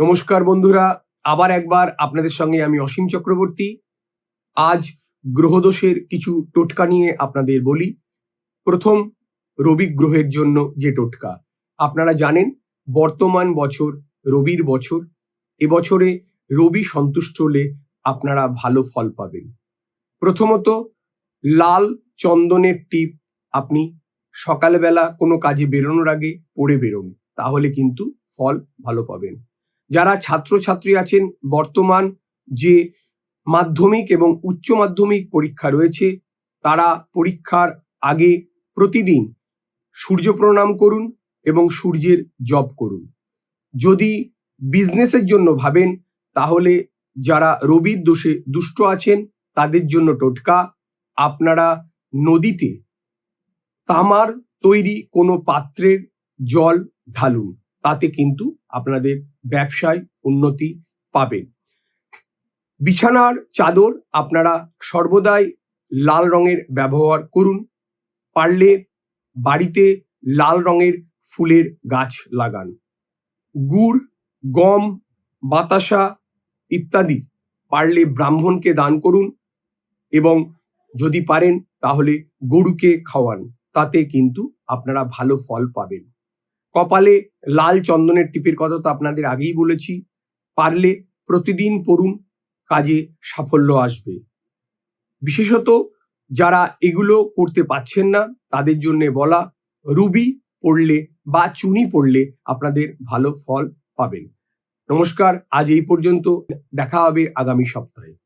নমস্কার বন্ধুরা, আবার একবার আপনাদের সঙ্গে আমি অসীম চক্রবর্তী। আজ গ্রহদোষের কিছু টোটকা নিয়ে আপনাদের বলি। প্রথম, রবি গ্রহের জন্য যে টোটকা। আপনারা জানেন, বর্তমান বছর রবির বছর। এবছরে রবি সন্তুষ্ট হলে আপনারা ভালো ফল পাবেন। প্রথমত, লাল চন্দনের টিপ আপনি সকালবেলা কোনো কাজে বেরোনোর আগে পড়ে বেরোন। তাহলে কিন্তু ফল ভালো পাবেন। যারা ছাত্রছাত্রী আছেন, বর্তমান যে মাধ্যমিক এবং উচ্চ মাধ্যমিক পরীক্ষা রয়েছে, তারা পরীক্ষার আগে প্রতিদিন সূর্য প্রণাম করুন এবং সূর্যের জপ করুন। যদি বিজনেসের জন্য ভাবেন, তাহলে যারা রবির দোষে দুষ্ট আছেন, তাদের জন্য টোটকা। আপনারা নদীতে তামার তৈরি কোনো পাত্রের জল ঢালুন। তাতে কিন্তু আপনাদের ব্যবসায় উন্নতি পাবেন বিছানার চাদর আপনারা সর্বদাই লাল রঙের ব্যবহার করুন। পারলে বাড়িতে লাল রঙের ফুলের গাছ লাগান। গুড়, গম, বাতাসা ইত্যাদি পারলে ব্রাহ্মণকে দান করুন এবং যদি পারেন তাহলে গরুকে খাওয়ান। তাতে কিন্তু আপনারা ভালো ফল পাবেন। কপালে লাল চন্দনের টিপের কথা তো আপনাদের আগেই বলেছি। পারলে প্রতিদিন পড়ুন, কাজে সাফল্য আসবে। বিশেষত যারা এগুলো করতে পাচ্ছেন না, তাদের জন্য বলা, রুবি পড়লে বা চুনি পড়লে আপনাদের ভালো ফল পাবেন। নমস্কার, আজ এই পর্যন্ত। দেখা হবে আগামী সপ্তাহে।